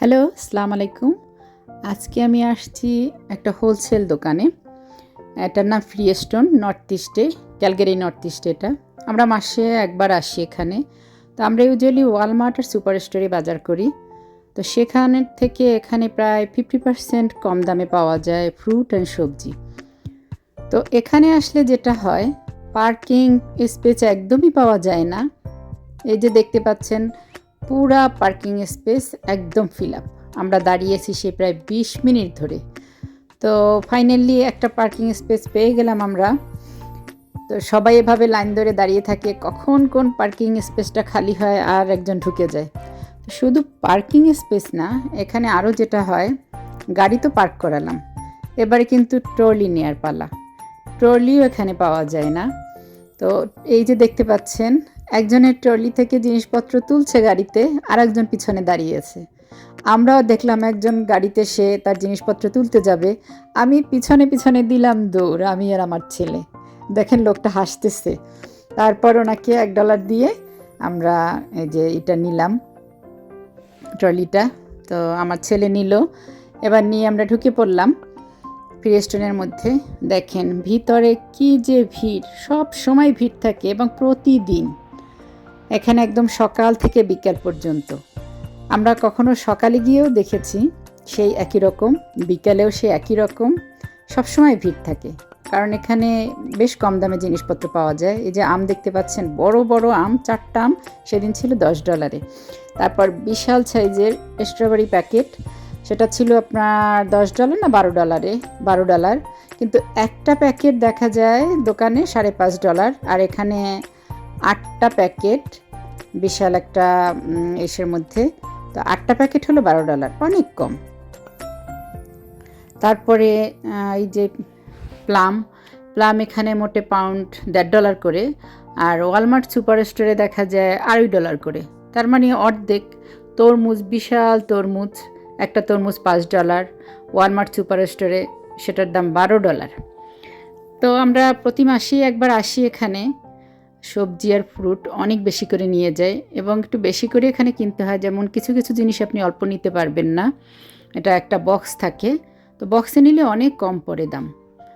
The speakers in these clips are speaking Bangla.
হ্যালো সালাম আলাইকুম। আজকে আমি আসছি একটা হোলসেল দোকানে। এটার নাম ফ্রি স্টোন নর্থ ইস্টে ক্যালগেরি নর্থ ইস্টে এটা। আমরা মাসে একবার আসি এখানে। তো আমরা ইউজুয়ালি ওয়ালমার্ট আর সুপার স্টোরে বাজার করি। তো সেখানের থেকে এখানে প্রায় ফিফটি পার্সেন্ট কম দামে পাওয়া যায় ফ্রুট অ্যান্ড সবজি। তো এখানে আসলে যেটা হয় পার্কিং স্পেস একদমই পাওয়া যায় না। এই যে দেখতে পাচ্ছেন পুরা পার্কিং স্পেস একদম ফিল আপ আমরা দাঁড়িয়েছি সে প্রায় বিশ মিনিট ধরে। তো ফাইনালি একটা পার্কিং স্পেস পেয়ে গেলাম আমরা। তো সবাই এভাবে লাইন ধরে দাঁড়িয়ে থাকে, কখন কোন পার্কিং স্পেসটা খালি হয় আর একজন ঢুকে যায়। শুধু পার্কিং স্পেস না, এখানে আরও যেটা হয়, গাড়ি তো পার্ক করালাম। এবারে কিন্তু ট্রলি নেয়ার পালা। ট্রলিও এখানে পাওয়া যায় না। তো এই যে দেখতে পাচ্ছেন একজনের ট্রলি থেকে জিনিসপত্র তুলছে গাড়িতে আর একজন পিছনে দাঁড়িয়েছে। আমরাও দেখলাম একজন গাড়িতে সে তার জিনিসপত্র তুলতে যাবে। আমি পিছনে পিছনে দিলাম দৌড়, আমি আর আমার ছেলে। দেখেন লোকটা হাসতেছে। তারপর ওনাকে এক ডলার দিয়ে আমরা এই যে এটা নিলাম ট্রলিটা। তো আমার ছেলে নিল। এবার নিয়ে আমরা ঢুকে পড়লাম ফ্রি স্টোনের মধ্যে। দেখেন ভিতরে কি যে ভিড়, সব সময় ভিড় থাকে এবং প্রতিদিন এখানে একদম সকাল থেকে বিকেল পর্যন্ত। আমরা কখনো সকালে গিয়েও দেখেছি সেই একই রকম, বিকালেও সেই একই রকম, সবসময় ভিড় থাকে। কারণ এখানে বেশ কম দামে জিনিসপত্র পাওয়া যায়। এই যে আম দেখতে পাচ্ছেন, বড় বড় আম, চারটা আম, সেদিন ছিল দশ ডলারে। তারপর বিশাল সাইজের স্ট্রবেরি প্যাকেট সেটা ছিল আপনার দশ ডলার না বারো ডলারে, বারো ডলার। কিন্তু একটা প্যাকেট দেখা যায় দোকানে সাড়ে পাঁচ ডলার, আর এখানে আটটা প্যাকেট, বিশাল একটা এসের মধ্যে। তো আটটা প্যাকেট হলো বারো ডলার, অনেক কম। তারপরে এই যে প্লাম প্লাম এখানে মোটে পাউন্ড দেড় ডলার করে, আর ওয়ালমার্ট সুপার স্টোরে দেখা যায় আড়াই ডলার করে। তার মানে অর্ধেক। তরমুজ, বিশাল তরমুজ, একটা তরমুজ পাঁচ ডলার। ওয়ালমার্ট সুপার স্টোরে সেটার দাম বারো ডলার। তো আমরা প্রতি মাসেই একবার আসি এখানে। সবজি আর ফ্রুট অনেক বেশি করে নিয়ে যায় এবং একটু বেশি করে এখানে কিনতে হয়। যেমন কিছু কিছু জিনিস আপনি অল্প নিতে পারবেন না। এটা একটা বক্স থাকে। তো বক্সে নিলে অনেক কম পড়ে দাম।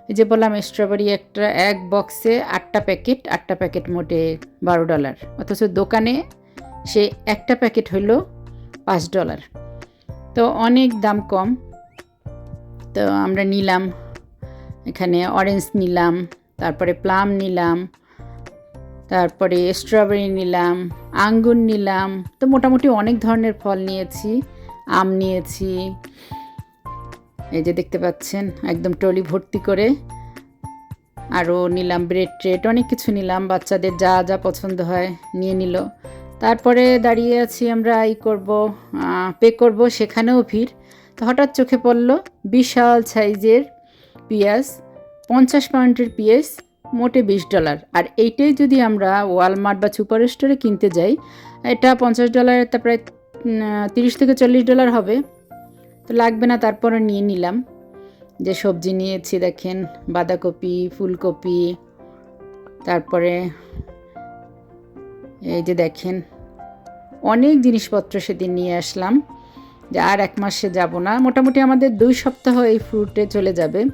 এই যে বললাম স্ট্রবেরি একটা এক বক্সে আটটা প্যাকেট আটটা প্যাকেট মোটে বারো ডলার অথচ দোকানে সে একটা প্যাকেট হলো পাঁচ ডলার তো অনেক দাম কম। তো আমরা নিলাম। এখানে অরেঞ্জ নিলাম, তারপরে প্লাম নিলাম। তারপরে স্ট্রবেরি নিলাম, আঙ্গুর নিলাম, তো মোটামুটি অনেক ধরনের ফল নিয়েছি, আম নিয়েছি। এই যে দেখতে পাচ্ছেন, একদম ট্রলি ভর্তি করে। আরও নিলাম ব্রেড ট্রেড, অনেক কিছু নিলাম, বাচ্চাদের যা যা পছন্দ হয় নিয়ে নিল। তারপরে দাঁড়িয়ে আছি আমরা ই করব পে করব সেখানেও ভিড়। তো হঠাৎ চোখে পড়ল বিশাল সাইজের পেঁয়াজ, পঞ্চাশ পাউন্ডের পেঁয়াজ মোটে বিশ ডলার। আর এইটাই যদি আমরা ওয়ালমার্ট বা সুপার স্টোরে কিনতে যাই, এটা পঞ্চাশ ডলারের তা প্রায় তিরিশ থেকে চল্লিশ ডলার হবে। তো লাগবে না তারপরে নিয়ে নিলাম। যে সবজি নিয়েছি, দেখেন, বাঁধাকপি, ফুলকপি, তারপরে এই যে দেখেন, অনেক জিনিসপত্র সেদিন নিয়ে আসলাম। যে আর এক মাসে যাব না। মোটামুটি আমাদের দুই সপ্তাহ এই ফ্রুটে চলে যাবে।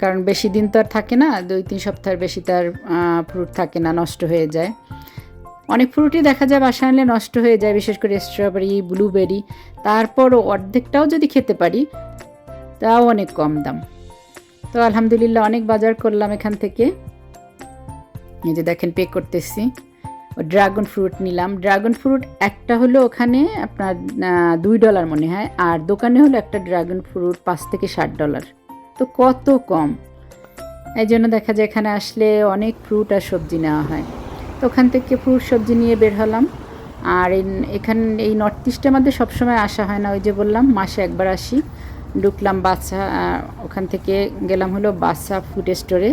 কারণ বেশি দিন তো আর থাকে না, দুই, তিন সপ্তাহের বেশি তার ফ্রুট থাকে না, নষ্ট হয়ে যায়। অনেক ফ্রুটই দেখা যায় বাসা আনলে নষ্ট হয়ে যায়, বিশেষ করে স্ট্রবেরি ব্লুবেরি তারপরও অর্ধেকটাও যদি খেতে পারি, তাও অনেক কম দাম। তো আলহামদুলিল্লাহ অনেক বাজার করলাম এখান থেকে। এই যে দেখেন পে করতেছি। ও ড্রাগন ফ্রুট নিলাম। ড্রাগন ফ্রুট একটা হলো ওখানে আপনার দুই ডলার মনে হয়, আর দোকানে হলো একটা ড্রাগন ফ্রুট পাঁচ থেকে ষাট ডলার তো কত কম? এই জন্য দেখা যায় এখানে আসলে অনেক ফ্রুট আর সবজি নেওয়া হয়। তো ওখান থেকে ফ্রুট সবজি নিয়ে বের হলাম। আর এখান, এই নর্থ ইস্টে আমাদের সবসময় আসা হয় না, ওই যে বললাম, মাসে একবার আসি। ঢুকলাম বাচ্চা ওখান থেকে গেলাম হলো বাচ্চা ফুড স্টোরে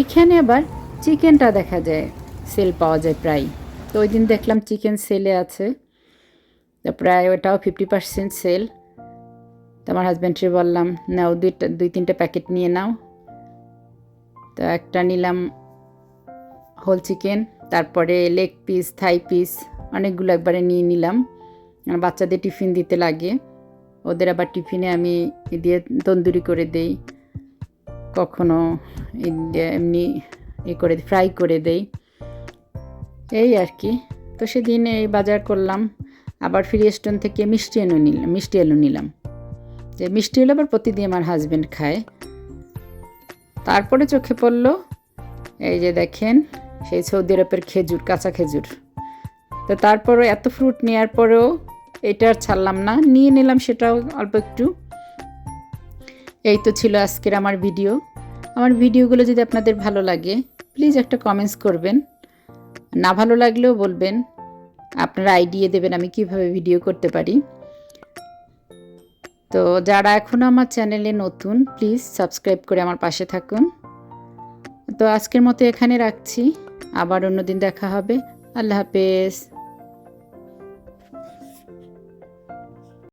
এইখানে আবার চিকেনটা দেখা যায় সেল পাওয়া যায় প্রায়। তো ওই দিন দেখলাম চিকেন সেলে আছে। প্রায় ওটাও ফিফটি পার্সেন্ট সেল তো আমার হাজব্যান্ডকে বললাম, নাও দুইটা, দুই তিনটে প্যাকেট নিয়ে নাও। তো একটা নিলাম হোল চিকেন তারপরে লেগ পিস থাই পিস অনেকগুলো একবারে নিয়ে নিলাম। বাচ্চাদের টিফিন দিতে লাগে। ওদের আবার টিফিনে আমি দিয়ে তন্দুরি করে দেই। কখনো এমনি ই করে ফ্রাই করে দেই। এই আর কি। তো সেদিন এই বাজার করলাম। আবার ফ্রি স্টোন থেকে মিষ্টি এনে নিলাম মিষ্টি এলো নিলাম। যে মিষ্টি এলো আবার প্রতিদিন আমার হাজব্যান্ড খায়। তারপরে চোখে পড়ল, এই যে দেখেন, সেই সৌদি আরবের খেজুর, কাঁচা খেজুর। তো তারপরে এত ফ্রুট নেওয়ার পরেও এটা আর ছাড়লাম না, নিয়ে নিলাম সেটাও অল্প একটু। এই তো ছিল আজকের আমার ভিডিও আমার ভিডিওগুলো যদি আপনাদের ভালো লাগে প্লিজ একটা কমেন্টস করবেন। না ভালো লাগলেও বলবেন, আপনারা আইডিয়া দেবেন আমি কীভাবে ভিডিও করতে পারি। তো যারা এখনও আমার চ্যানেলে নতুন প্লিজ সাবস্ক্রাইব করে আমার পাশে থাকুন। তো আজকের মতো এখানে রাখছি। আবার অন্যদিন দেখা হবে। আল্লাহ হাফেজ।